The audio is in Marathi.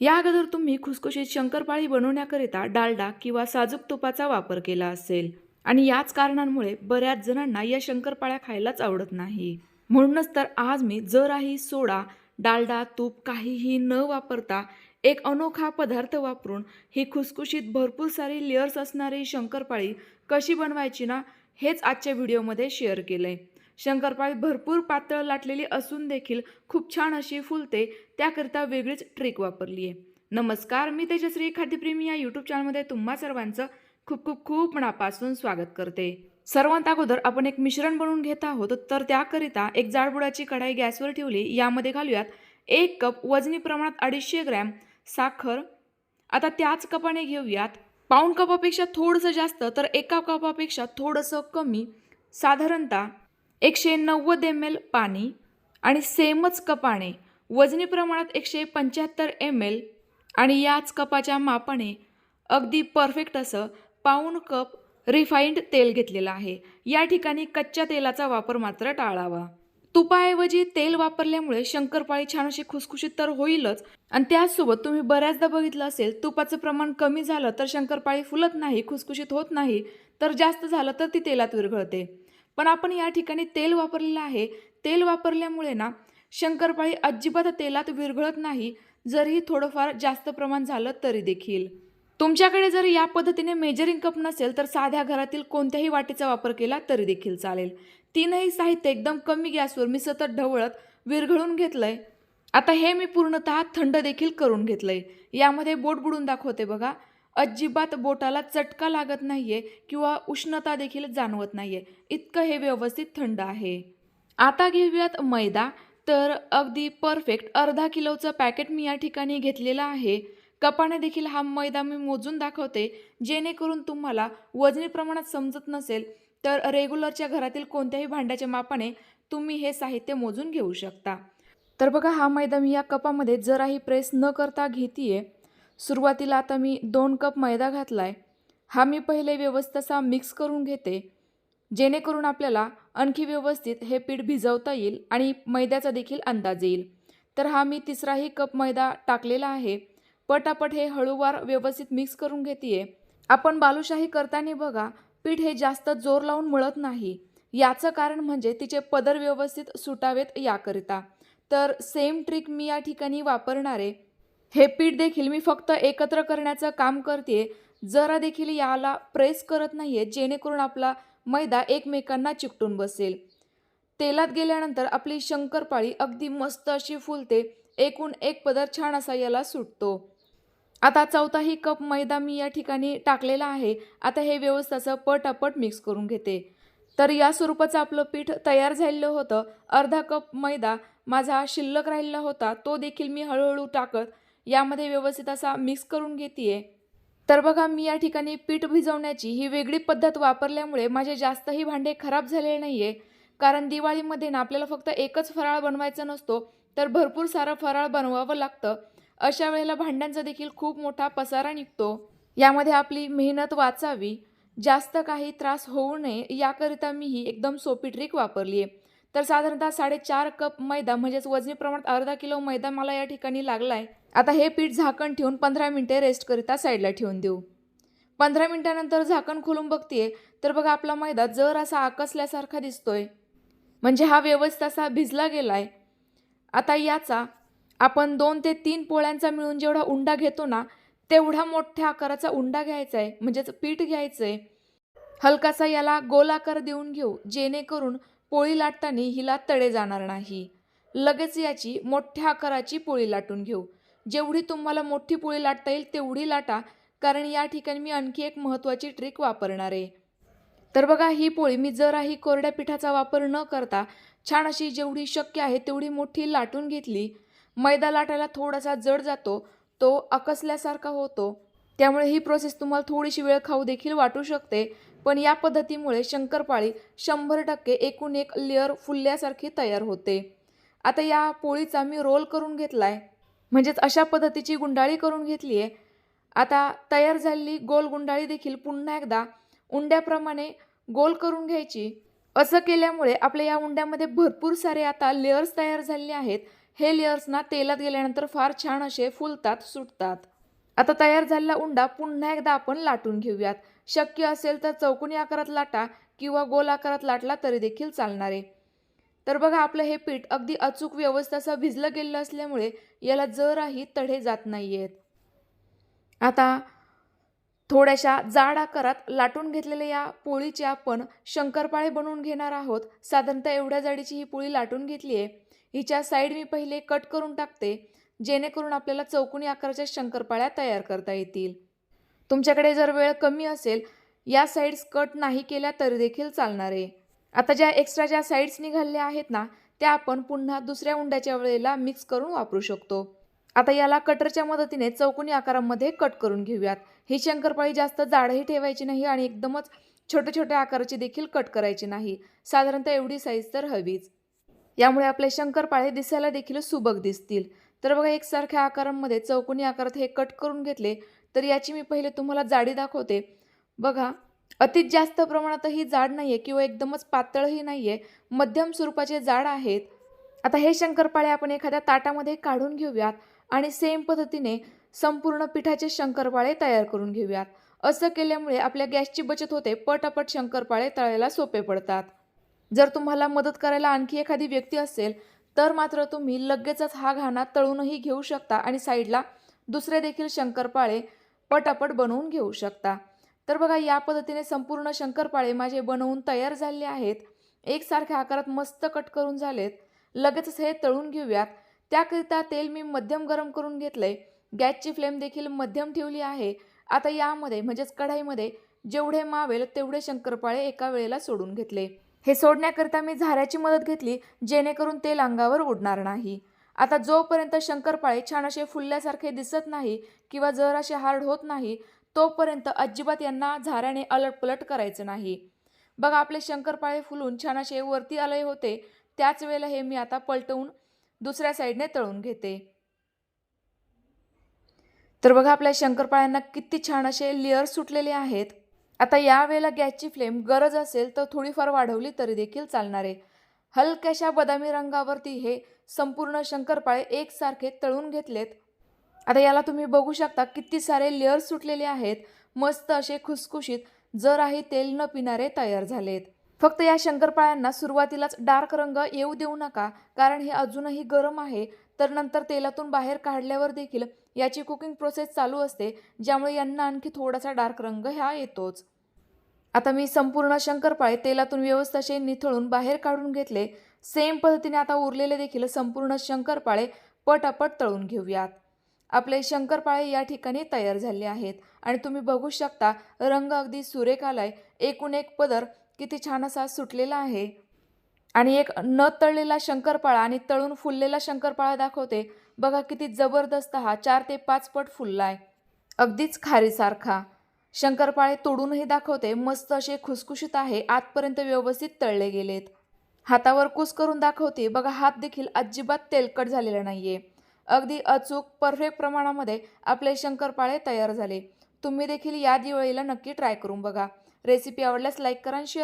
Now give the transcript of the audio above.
या अगोदर तुम्ही खुसखुशीत शंकरपाळी बनवण्याकरिता डालडा किंवा साजूक तुपाचा वापर केला असेल. आणि याच कारणांमुळे बऱ्याच जणांना या शंकरपाळ्या खायलाच आवडत नाही. म्हणूनच तर आज मी जराही सोडा डालडा तूप काहीही न वापरता एक अनोखा पदार्थ वापरून ही खुसखुशीत भरपूर सारी लेअर्स असणारी शंकरपाळी कशी बनवायची ना हेच आजच्या व्हिडिओमध्ये शेअर केलं आहे शंकरपाळी भरपूर पातळ लाटलेली असून देखील खूप छान अशी फुलते त्याकरिता वेगळीच ट्रिक वापरली आहे. नमस्कार मी तेजश्री खाद्यप्रेमी या यूट्यूब चॅनलमध्ये तुम्हा सर्वांचं खूप खूप खूप मनापासून स्वागत करते. सर्वात अगोदर आपण एक मिश्रण बनवून घेत आहोत तर त्याकरिता एक जाडबुडाची कढाई गॅसवर ठेवली यामध्ये घालूयात एक कप वजनी प्रमाणात अडीचशे ग्रॅम साखर. आता त्याच कपाने घेऊयात. पाऊण कपापेक्षा थोडंसं जास्त तर एका कपापेक्षा थोडंसं कमी. साधारणतः एकशे नव्वद एम एल पाणी आणि सेमच कपाने वजनी प्रमाणात एकशे पंच्याहत्तर एम एल आणि याच कपाच्या मापाने अगदी परफेक्ट असं पाऊण कप रिफाईंड तेल घेतलेलं आहे. या ठिकाणी कच्च्या तेलाचा वापर मात्र टाळावा. तुपाऐवजी तेल वापरल्यामुळे शंकरपाळी छान अशी खुसखुशीत तर होईलच आणि त्याचसोबत तुम्ही बऱ्याचदा बघितलं असेल तुपाचं प्रमाण कमी झालं तर शंकरपाळी फुलत नाही खुसखुशीत होत नाही तर जास्त झालं तर ती तेलात विरघळते. पण आपण या ठिकाणी तेल वापरलेलं आहे. तेल वापरल्यामुळे ना शंकरपाळी अजिबात तेलात विरघळत नाही. जरी थोडंफार जास्त प्रमाण झालं तरी देखील. तुमच्याकडे जर या पद्धतीने मेजरिंग कप नसेल तर साध्या घरातील कोणत्याही वाटीचा वापर केला तरी देखील चालेल. तीनही साहित्य एकदम कमी गॅसवर मी सतत ढवळत विरघळून घेतलंय. आता हे मी पूर्णतः थंड देखील करून घेतलंय. यामध्ये बोट बुडून दाखवते बघा. अजिबात बोटाला चटका लागत नाहीये किंवा उष्णता देखील जाणवत नाहीये. इतकं हे व्यवस्थित थंड आहे. आता घेऊयात मैदा. तर अगदी परफेक्ट अर्धा किलोचं पॅकेट मी या ठिकाणी घेतलेलं आहे. कपाने देखील हा मैदा मी मोजून दाखवते. जेणेकरून तुम्हाला वजनी प्रमाणात समजत नसेल तर रेग्युलरच्या घरातील कोणत्याही भांड्याच्या मापाने तुम्ही हे साहित्य मोजून घेऊ शकता. तर बघा हा मैदा मी या कपामध्ये जराही प्रेस न करता घेते सुरुवातीला आता मी दोन कप मैदा घातला आहे हा मी पहिले व्यवस्थित असा मिक्स करून घेते. जेणेकरून आपल्याला आणखी व्यवस्थित हे पीठ भिजवता येईल आणि मैद्याचा देखील अंदाज येईल. तर हा मी तिसराही कप मैदा टाकलेला आहे. पटापट हे हळूवार व्यवस्थित मिक्स करून घेते आपण बालुशाही करताना बघा पीठ हे जास्त जोर लावून मळत नाही. याचं कारण म्हणजे तिचे पदर व्यवस्थित सुटावेत याकरिता. तर सेम ट्रिक मी या ठिकाणी वापरणार. आहे हे पीठ देखील मी फक्त एकत्र करण्याचं काम करते जरा देखील याला प्रेस करत नाही आहे जेणेकरून आपला मैदा एकमेकांना चिकटून बसेल. तेलात गेल्यानंतर आपली शंकरपाळी अगदी मस्त अशी फुलते एकूण एक पदर छान असा याला सुटतो. आता चौथाही कप मैदा मी या ठिकाणी टाकलेला आहे. आता हे व्यवस्थित असं पटापट मिक्स करून घेते. तर या स्वरूपाचं आपलं पीठ तयार झालेलं होतं. अर्धा कप मैदा माझा शिल्लक राहिलेला होता. तो देखील मी हळूहळू टाकत यामध्ये व्यवस्थित असा मिक्स करून घेते तर बघा मी या ठिकाणी पीठ भिजवण्याची ही वेगळी पद्धत वापरल्यामुळे माझे जास्तही भांडे खराब झालेले नाही आहे कारण दिवाळीमध्ये ना आपल्याला फक्त एकच फराळ बनवायचा नसतो तर भरपूर सारं फराळ बनवावं लागतं. अशा वेळेला भांड्यांचा देखील खूप मोठा पसारा निघतो. यामध्ये आपली मेहनत वाचावी. जास्त काही त्रास होऊ नये याकरिता मी ही एकदम सोपी ट्रिक वापरली आहे तर साधारणतः साडेचार कप मैदा म्हणजेच वजनी प्रमाणात अर्धा किलो मैदा मला या ठिकाणी लागला आहे आता हे पीठ झाकण ठेवून पंधरा मिनटे रेस्टकरिता साईडला ठेवून देऊ. पंधरा मिनटानंतर झाकण खोलून बघते तर बघा आपला मैदा जर असा आकसल्यासारखा दिसतोय. म्हणजे हा व्यवस्थित असा भिजला गेलाय. आता याचा आपण दोन ते तीन पोळ्यांचा मिळून जेवढा उंडा घेतो ना तेवढा मोठ्या आकाराचा उंडा घ्यायचा आहे म्हणजेच पीठ घ्यायचं आहे हलकासा याला गोल आकार देऊन घेऊ जेणेकरून पोळी लाटताना हिला तडे जाणार नाही. लगेच याची मोठ्या आकाराची पोळी लाटून घेऊ. जेवढी तुम्हाला मोठी पोळी लाटता येईल तेवढी लाटा. कारण या ठिकाणी मी आणखी एक महत्त्वाची ट्रिक वापरणार आहे. तर बघा ही पोळी मी जराही कोरड्या पिठाचा वापर न करता छान अशी जेवढी शक्य आहे तेवढी मोठी लाटून घेतली. मैदा लाटायला थोडासा जड जातो तो अकसल्यासारखा होतो. त्यामुळे ही प्रोसेस तुम्हाला थोडीशी वेळ खाऊ देखील वाटू शकते. पण या पद्धतीमुळे शंकरपाळी शंभर टक्के एकूण एक लेअर फुलल्यासारखी तयार होते. आता या पोळीचा मी रोल करून घेतलाय. म्हणजेच अशा पद्धतीची गुंडाळी करून घेतली आहे. आता तयार झालेली गोल गुंडाळी देखील पुन्हा एकदा उंड्याप्रमाणे गोल करून घ्यायची. असं केल्यामुळे आपल्या या उंड्यामध्ये भरपूर सारे आता लेअर्स तयार झालेले आहेत. हे लेअर्सना तेलात गेल्यानंतर फार छान असे फुलतात सुटतात. आता तयार झालेला उंडा पुन्हा एकदा आपण लाटून घेऊयात. शक्य असेल तर चौकोनी आकारात लाटा किंवा गोल आकारात लाटला तरी देखील चालणार आहे. तर बघा आपलं हे पीठ अगदी अचूक व्यवस्था असं भिजलं गेलेलं असल्यामुळे याला जराही तढे जात नाही आहेत आता थोड्याशा जाड आकारात लाटून घेतलेल्या या पोळीचे आपण शंकरपाळे बनवून घेणार आहोत. साधारणतः एवढ्या जाडीची ही पोळी लाटून घेतली आहे. हिच्या साईड मी पहिले कट करून टाकते जेणेकरून आपल्याला चौकोनी आकाराच्या शंकरपाळ्या तयार करता येतील. तुमच्याकडे जर वेळ कमी असेल या साईड्स कट नाही केल्या तरी देखील चालणार आहे. आता ज्या एक्स्ट्रा ज्या साईड्स निघालेल्या आहेत ना त्या आपण पुन्हा दुसऱ्या उंड्याच्या वेळेला मिक्स करून वापरू शकतो. आता याला कटरच्या मदतीने चौकोनी आकारामध्ये कट करून घेऊयात. ही शंकरपाळी जास्त जाडही ठेवायची नाही आणि एकदमच छोट्या छोट्या आकाराची देखील कट करायची नाही. साधारणतः एवढी साईज तर हवीच. यामुळे आपले शंकरपाळे दिसायला देखील सुबक दिसतील. तर बघा एकसारख्या आकारांमध्ये चौकोनी आकारात हे कट करून घेतले तर याची मी पहिले तुम्हाला जाडी दाखवते. बघा अतिच जास्त प्रमाणातही जाड नाही आहे किंवा एकदमच पातळही नाही आहे मध्यम स्वरूपाचे जाड आहेत. आता हे शंकरपाळे आपण एखाद्या ताटामध्ये काढून घेऊयात आणि सेम पद्धतीने संपूर्ण पिठाचे शंकरपाळे तयार करून घेऊयात. असं केल्यामुळे आपल्या गॅसची बचत होते पटापट शंकरपाळे तळायला सोपे पडतात. जर तुम्हाला मदत करायला आणखी एखादी व्यक्ती असेल तर मात्र तुम्ही लगेचच हा घाणा तळूनही घेऊ शकता आणि साईडला दुसरे देखील शंकरपाळे पटापट बनवून घेऊ शकता. तर बघा या पद्धतीने संपूर्ण शंकरपाळे माझे बनवून तयार झाले आहेत. एकसारख्या आकारात मस्त कट करून झालेत. लगेचच हे तळून घेऊयात. त्याकरिता तेल मी मध्यम गरम करून घेतलंय. गॅसची फ्लेम देखील मध्यम ठेवली आहे. आता यामध्ये म्हणजेच कढाईमध्ये जेवढे मावेल तेवढे शंकरपाळे एका वेळेला सोडून घेतले. हे सोडण्याकरिता मी झाऱ्याची मदत घेतली जेणेकरून तेल अंगावर उडणार नाही. आता जोपर्यंत शंकरपाळे छान असे फुलल्यासारखे दिसत नाही किंवा जर असे हार्ड होत नाही तोपर्यंत अजिबात यांना झाऱ्याने अलटपलट करायचं नाही. बघा आपले शंकरपाळे फुलून छान असे वरती आले होते. त्याच वेळेला हे मी आता पलटवून दुसऱ्या साईडने तळून घेते. तर बघा आपल्या शंकरपाळ्यांना किती छान असे लेअर सुटलेले आहेत. आता या वेळेला गॅसची फ्लेम गरज असेल तर थोडीफार वाढवली तरी देखील चालणार. आहे हलक्याशा बदामी रंगावरती हे संपूर्ण शंकरपाळे एकसारखे तळून घेतलेत. आता याला तुम्ही बघू शकता किती सारे लेअर्स सुटलेले आहेत. मस्त असे खुसखुशीत जर आहे तेल न पिणारे तयार झालेत. फक्त या शंकरपाळ्यांना सुरुवातीलाच डार्क रंग येऊ देऊ नका कारण हे अजूनही गरम आहे. तर नंतर तेलातून बाहेर काढल्यावर देखील याची कुकिंग प्रोसेस चालू असते ज्यामुळे यांना आणखी थोडासा डार्क रंग ह्या येतोच. आता मी संपूर्ण शंकरपाळे तेलातून व्यवस्थित असे निथळून बाहेर काढून घेतले. सेम पद्धतीने आता उरलेले देखील संपूर्ण शंकरपाळे पटापट तळून घेऊयात. आपले शंकरपाळे या ठिकाणी तयार झाले आहेत. आणि तुम्ही बघू शकता रंग अगदी सुरेख आलाय एकूण एक पदर किती छान असा सुटलेला आहे. आणि एक न तळलेला शंकरपाळा आणि तळून फुललेला शंकरपाळा दाखवते. बघा किती जबरदस्त हा चार ते पाच पट फुललाय. अगदीच खारीसारखा. शंकरपाळे तोडूनही दाखवते. मस्त असे खुसखुशीत आहे. आतपर्यंत व्यवस्थित तळले गेलेत. हातावर कुस करून दाखवते. बघा हात देखील अजिबात तेलकट झालेला नाहीये. अगदी अचूक परफेक्ट प्रमाणामध्ये आपले शंकरपाळे तयार झाले. तुम्ही देखील या दिवाळीला नक्की ट्राय करून बघा. रेसिपी आवडल्यास लाईक करा आणि शेअर